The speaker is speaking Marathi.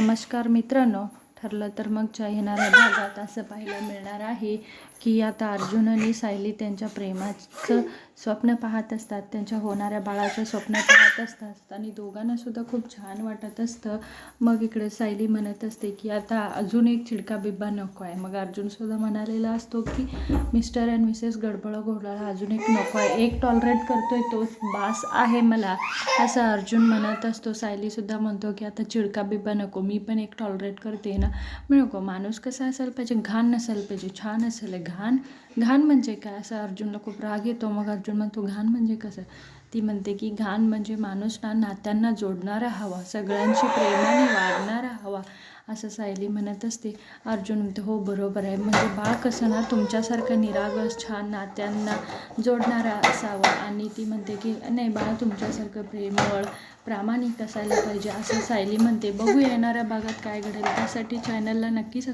नमस्कार मित्रांनो. ठरलं तर मगच्या येणाऱ्या भागात असं पाहायला मिळणार आहे की आता अर्जुन आणि सायली त्यांच्या प्रेमाचं स्वप्न पाहत असतात. त्यांच्या होणाऱ्या बाळाचं स्वप्न पाहत असतात आणि दोघांना सुद्धा खूप छान वाटत असतं. मग इकडे सायली म्हणत असते की आता अजून एक चिडका बिब्बा नको आहे. मग अर्जुनसुद्धा म्हणालेला असतो की मिस्टर अँड मिसेस गडबड घोडाळा अजून एक नको आहे. एक टॉलरेट करतोय तोच बास आहे मला असं अर्जुन म्हणत असतो. सायलीसुद्धा म्हणतो की आता चिडका बिब्बा नको मी पण एक टॉलरेट करते ना. मी नको माणूस कसा असायला पाहिजे? घाण नसायला पाहिजे. छान असेल घाण. घाण म्हणजे काय? असं अर्जुनला खूप राग येतो. मग अर्जुन म्हणतो घाण म्हणजे कसं? ती म्हणते की घाण म्हणजे माणूस ना नात्यांना जोडणारा हवा. सगळ्यांशी प्रेमाने वागणारा असं सायली म्हणत असते अर्जुन म्हणते हो बरोबर आहे. म्हणजे बाळ कसं ना तुमच्यासारखं निरागस छान नात्यांना जोडणारा असावं. आणि ती म्हणते की नाही बाळ तुमच्यासारखं प्रेमळ प्रामाणिक असायला पाहिजे. असं सायली म्हणते. बघू येणाऱ्या भागात काय घडेल त्यासाठी चॅनलला नक्की सबस्क्राईब